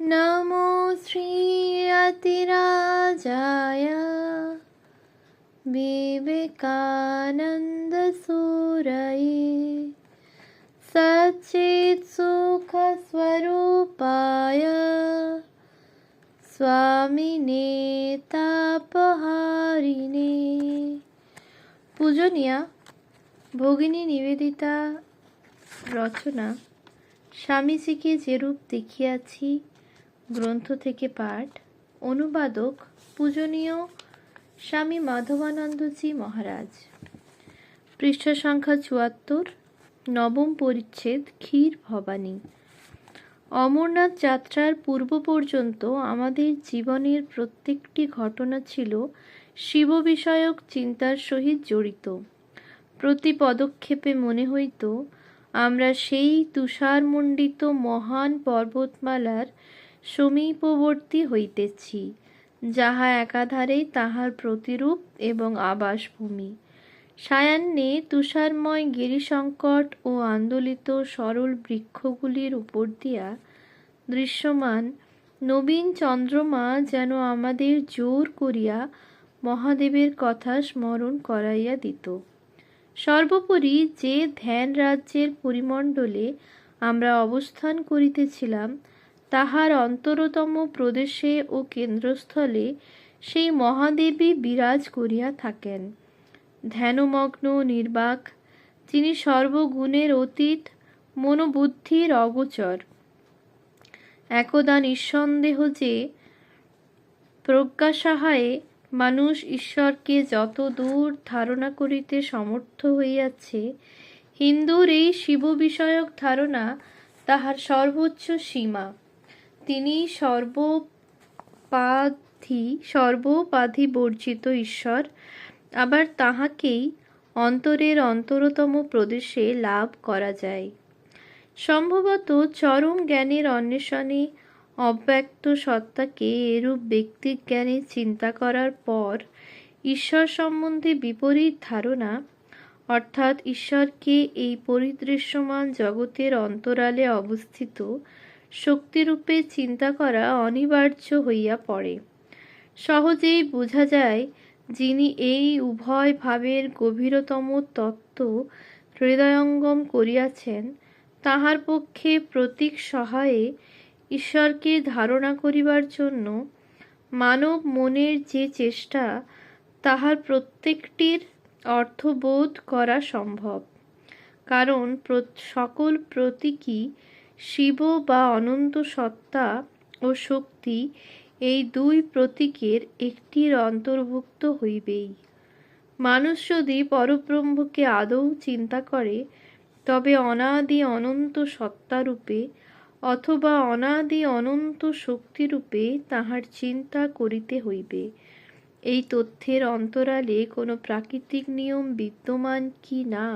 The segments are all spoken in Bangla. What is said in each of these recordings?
নমো শ্রী বিবেকানন্দ সুরয়ে সচিত সুখ স্বরূপায় স্বামিনে তাপহারিণে পূজনীয়া ভগিনী নিবেদিতা রচনা স্বামীজিকে যেরূপ দেখিয়াছি গ্রন্থ থেকে পাঠ, অনুবাদক পূজনীয় স্বামী মাধবানন্দজি মহারাজ। পৃষ্ঠ সংখ্যা চুয়াত্তর, নবম পরিচ্ছেদ, ক্ষীর ভবানী। অমরনাথ যাত্রার পূর্ব পর্যন্ত আমাদের জীবনের প্রত্যেকটি ঘটনা ছিল শিব বিষয়ক চিন্তার সহিত জড়িত। প্রতি পদক্ষেপে মনে হইত, আমরা সেই তুষারমণ্ডিত মহান পর্বতমালার সমীপবর্তী হইতেছি, যাহা একাধারেই তাহার প্রতিরূপ এবং আবাসভূমি। সায়ান্নে তুষারময় গিরিসঙ্কট ও আন্দোলিত সরল বৃক্ষগুলির উপর দিয়া দৃশ্যমান নবীন চন্দ্রমা যেন আমাদের জোর করিয়া মহাদেবের কথা স্মরণ করাইয়া দিত। সর্বোপরি যে ধ্যান রাজ্যের পরিমণ্ডলে আমরা অবস্থান করিতেছিলাম তাহার অন্তরতম প্রদেশে ও কেন্দ্রস্থলে সেই মহাদেবী বিরাজ করিয়া থাকেন। ধ্যানমগ্ন, নির্বাক, যিনি সর্বগুণের অতীত, মনোবুদ্ধির অগোচর। একদা নিঃসন্দেহ যে প্রজ্ঞা সহায়ে মানুষ ঈশ্বরকে যত দূর ধারণা করিতে সমর্থ হইয়াছে, হিন্দুর এই শিব বিষয়ক ধারণা তাহার সর্বোচ্চ সীমা। তিনি সর্বপাধি, সর্বোপাধি বর্জিত ঈশ্বর। আবার তাহাকেই অন্তরের অন্তরতম প্রদেশে লাভ করা যায়। সম্ভবত চরম জ্ঞানের অন্বেষণে অব্যক্ত সত্তাকে এরূপ ব্যক্তিক জ্ঞানে চিন্তা করার পর ঈশ্বর সম্বন্ধে বিপরীত ধারণা, অর্থাৎ ঈশ্বরকে এই পরিদৃশ্যমান জগতের অন্তরালে অবস্থিত শক্তিরূপে চিন্তা করা অনিবার্য হইয়া পড়ে। সহজেই বোঝা যায়, যিনি এই উভয় ভাবের গভীরতম তত্ত্ব হৃদয়ঙ্গম করিয়াছেন, তাহার পক্ষে প্রতীক সহায়ে ঈশ্বরকে ধারণা করিবার জন্য মানব মনের যে চেষ্টা, তাহার প্রত্যেকটির অর্থবোধ করা সম্ভব। কারণ সকল প্রতীকী শিব বা অনন্ত সত্তা ও শক্তি এই দুই প্রতীকের একটির অন্তর্ভুক্ত হইবেই। মানুষ যদি পরব্রহ্মকে আদৌ চিন্তা করে, তবে অনাদি অনন্ত সত্তারূপে অথবা অনাদি অনন্ত শক্তিরূপে তাহার চিন্তা করিতে হইবে। এই তথ্যের অন্তরালে কোনো প্রাকৃতিক নিয়ম বিদ্যমান কি না?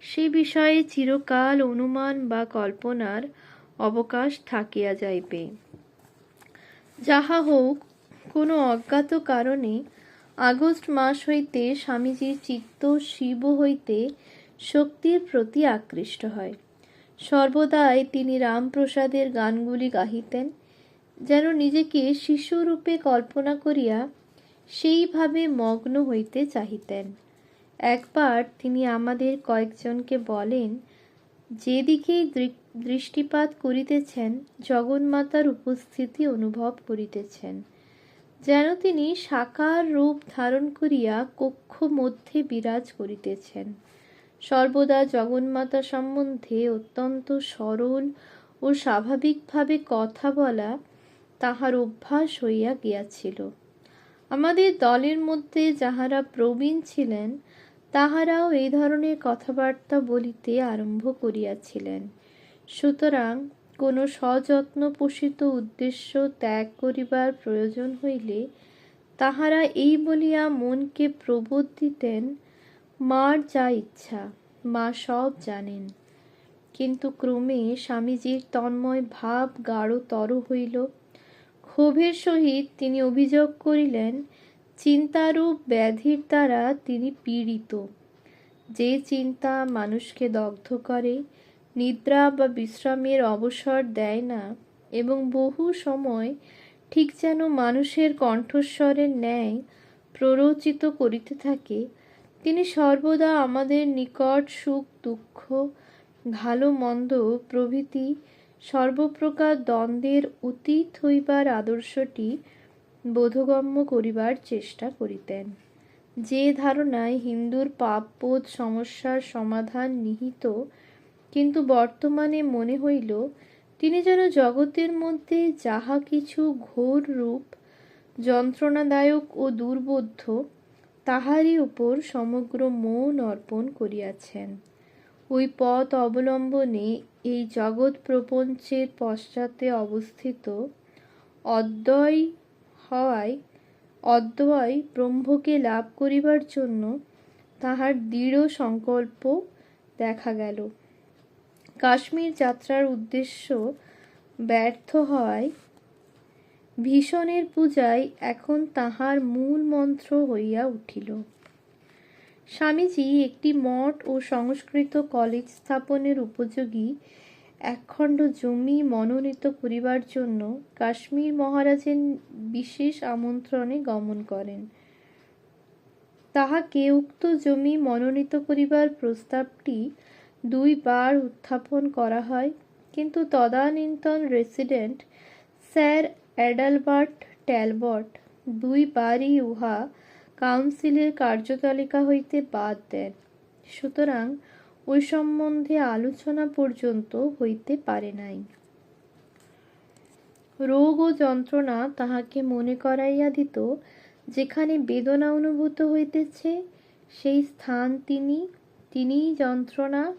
সে বিষয়ে চিরকাল অনুমান বা কল্পনার অবকাশ থাকিয়া যাইবে। যাহা হোক, কোনো অজ্ঞাত কারণে আগস্ট মাস হইতে স্বামীজির চিত্ত শিব হইতে শক্তির প্রতি আকৃষ্ট হয়। সর্বদাই তিনি রামপ্রসাদের গানগুলি গাহিতেন, যেন নিজেকে শিশুরূপে কল্পনা করিয়া সেইভাবে মগ্ন হইতে চাহিতেন। একবার তিনি আমাদের কয়েকজনকে বলেন যেদিকেই দৃষ্টিপাত করিতেছেন, জগন্মাতার উপস্থিতি অনুভব করিতেছেন। যেন তিনি সাকার রূপ ধারণ করিয়া কক্ষ মধ্যে বিরাজ করিতেছেন। সর্বদা জগন্মাতা সম্বন্ধে অত্যন্ত সরল ও স্বাভাবিকভাবে কথা বলা তাহার অভ্যাস হইয়া গিয়াছিল। আমাদের দলের মধ্যে যাহারা প্রবীণ ছিলেন তাহারাও এই ধরনের কথাবার্তা বলিতে আরম্ভ করিয়াছিলেন। সুতরাং কোনো সযত্ন পোষিত উদ্দেশ্য ত্যাগ করিবার প্রয়োজন হইলে তাহারা এই বলিয়া মনকে প্রবোধ দিতেন, মার যা ইচ্ছা, মা সব জানেন। কিন্তু ক্রমে স্বামীজির তন্ময় ভাব গাঢ়তর হইল। ক্ষোভের সহিত তিনি অভিযোগ করিলেন চিন্তারূপ ব্যাধির দ্বারা তিনি পীড়িত। যে চিন্তা মানুষকে দগ্ধ করে, নিদ্রা বা বিশ্রামের অবসর দেয় না এবং বহু সময় ঠিক যেন মানুষের কণ্ঠস্বরের ন্যায় প্ররোচিত করিতে থাকে, তিনি সর্বদা আমাদের নিকট সুখ, দুঃখ, ভালো, মন্দ প্রভৃতি সর্বপ্রকার দ্বন্দ্বের অতীত হইবার আদর্শটি বোধগম্য করিবার চেষ্টা করিতেন। যে ধারণায় হিন্দুর পাপবোধ সমস্যার সমাধান নিহিত, কিন্তু বর্তমানে মনে হইল, তিনি যেন জগতের মধ্যে যাহা কিছু ঘোর রূপ, যন্ত্রণাদায়ক ও দুর্বোধ্য, তাহারই উপর সমগ্র মন অর্পণ করিয়াছেন। ওই পথ অবলম্বনে এই জগৎ প্রপঞ্চের পশ্চাতে অবস্থিত অদ্বয় হওয়ায়, অদ্বয় ব্রহ্মকে লাভ করিবার জন্য তাহার দৃঢ় সংকল্প দেখা গেল। কাশ্মীর যাত্রার উদ্দেশ্য ব্যর্থ হওয়ায়, ভীষণের পূজায় এখন তাহার মূল মন্ত্র হইয়া উঠিল। স্বামীজি একটি মঠ ও সংস্কৃত কলেজ স্থাপনের উপযোগী একখণ্ড জমি মনোনীত করিবার জন্য কাশ্মীর মহারাজের বিশেষ আমন্ত্রণে গমন করেন। তাহাকে উক্ত জমি মনোনীত করিবার প্রস্তাবটি দুইবার উত্থাপন করা হয়, কিন্তু তদানীন্তন রেসিডেন্ট স্যার অ্যাডালবার্ট ট্যালবট দুইবারই উহা কাউন্সিলের কার্যতালিকা হইতে বাদ দেন। সুতরাং ওই সম্বন্ধে আলোচনা পর্যন্ত হইতে পারে নাই। রোগ ও যন্ত্রণা তাহাকে মনে করাইয়া দিত, যেখানে বেদনা অনুভূত হইতেছে, সেই স্থান তিনি, তিনিই যন্ত্রণা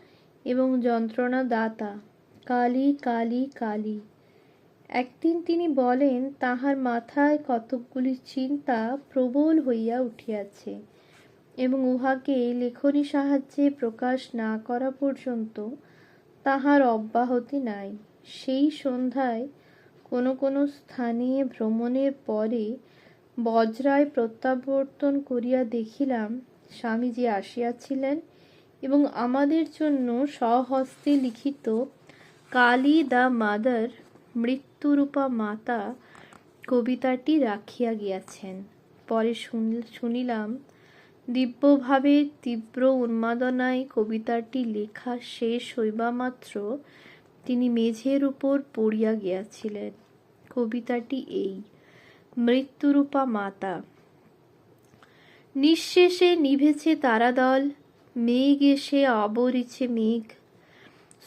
এবং যন্ত্রণা দাতা কালী কালী কালী। একদিন তিনি বলেন, তাহার মাথায় কতকগুলি চিন্তা প্রবল হইয়া উঠিয়াছে। এবং উহাকে লেখনী সাহায্যে প্রকাশ না করা পর্যন্ত তাহার অব্যাহতি নাই। সেই সন্ধ্যায় কোনো কোনো স্থানে ভ্রমণের পরে বজ্রায় প্রত্যাবর্তন করিয়া দেখিলাম, স্বামীজি আসিয়াছিলেন এবং আমাদের জন্য স্বহস্তে লিখিত কালী দ্য মাদার মৃত্যুরূপা মাতা কবিতাটি রাখিয়া গিয়াছেন। পরে শুনিলাম দিব্যভাবে তীব্র উন্মাদনায় কবিতাটি লেখা শেষ হইবামাত্র তিনি মেঝের উপর পড়িয়া গিয়াছিলেন। কবিতাটি এই, মৃত্যুরূপা মাতা, নিঃশেষে নিভেছে তারাদল, মেঘ এসে আবরিছে মেঘ,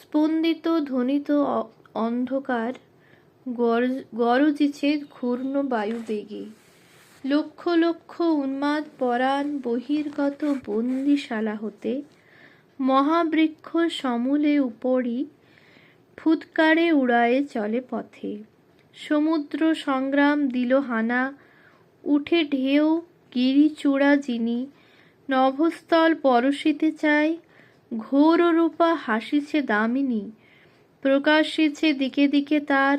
স্পন্দিত ধ্বনিত অন্ধকার গরজিছে ঘূর্ণ বায়ু বেগে লক্ষ লক্ষ উন্মাদ পরাণ বহির্গত বন্দিশালা হতে মহাবৃক্ষ সমূলে উপরি ফুৎকারে উড়ায়ে চলে পথে। সমুদ্র সংগ্রাম দিল হানা, উঠে ঢেউ গিরিচূড়া যিনি নভস্থল পরশিতে চায় ঘোর রূপা হাসিছে দামিনী, প্রকাশিছে দিকে দিকে তার,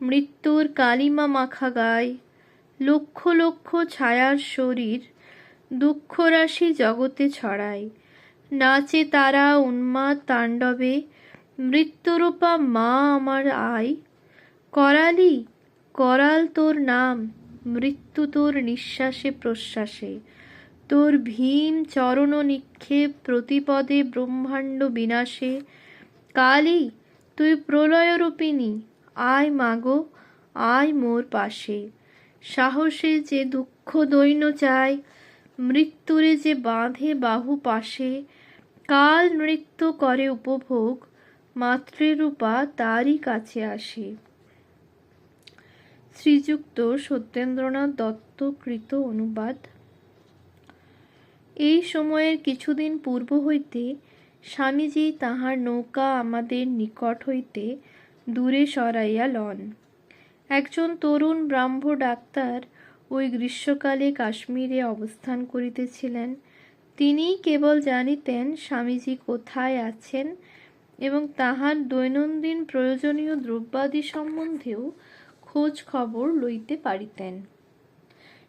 মৃত্যুর কালিমা মাখা গায়। লক্ষ লক্ষ ছায়ার শরীর দুঃখরাশি জগতে ছড়ায়। নাচে তারা উন্মাদ তাণ্ডবে, মৃত্যুরূপা মা আমার আয়। করালি, করাল তোর নাম, মৃত্যু তোর নিঃশ্বাসে প্রশ্বাসে। তোর ভীম চরণ নিক্ষেপ প্রতিপদে ব্রহ্মাণ্ড বিনাশে। কালী, তুই প্রলয়রূপিণী, আয় মাগো, আয় মোর পাশে। সাহসে যে দুঃখ দৈন্য চায় মৃত্যুরে যে বাঁধে বাহু পাশে, কাল নৃত্য করে উপভোগ, মাতৃরূপা তারই কাছে আসে। শ্রীযুক্ত সত্যেন্দ্রনাথ দত্তকৃত অনুবাদ। এই সময়ের কিছুদিন পূর্ব হইতে স্বামীজি তাহার নৌকা আমাদের নিকট হইতে দূরে সরাইয়া লন। একজন তরুণ ব্রাহ্ম ডাক্তার ওই গ্রীষ্মকালে কাশ্মীরে অবস্থান করিতেছিলেন। তিনিই কেবল জানিতেন, স্বামীজি কোথায় আছেন এবং তাহার দৈনন্দিন প্রয়োজনীয় দ্রব্যাদি সম্বন্ধেও খোঁজ খবর লইতে পারিতেন।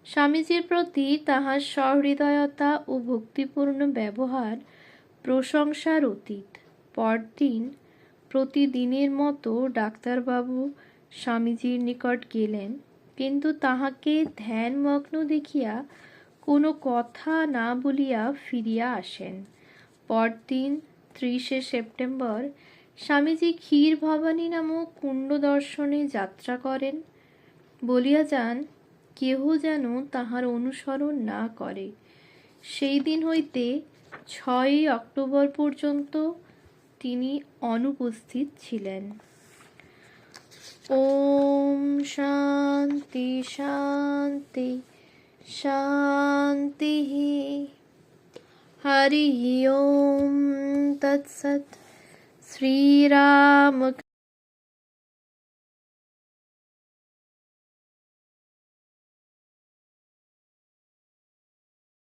স্বামীজির প্রতি তাহার সহৃদয়তা ও ভক্তিপূর্ণ ব্যবহার প্রশংসার অতীত। পরদিন প্রতিদিনের মতো ডাক্তারবাবু স্বামীজির নিকট গেলেন, কিন্তু তাহাকে ধ্যানমগ্ন দেখিয়া কোনো কথা না বলিয়া ফিরিয়া আসেন। পরদিন ত্রিশে সেপ্টেম্বর স্বামীজি ক্ষীর ভবানী নামক কুণ্ড দর্শনে যাত্রা করেন, বলিয়া যান, কেহ যেন তাহার অনুসরণ না করে। সেই দিন হইতে ছয়ই অক্টোবর পর্যন্ত তিনি অনুপস্থিত ছিলেন। ओम शांति शांति शांति ही। हरि ओम तत्सत। श्री राम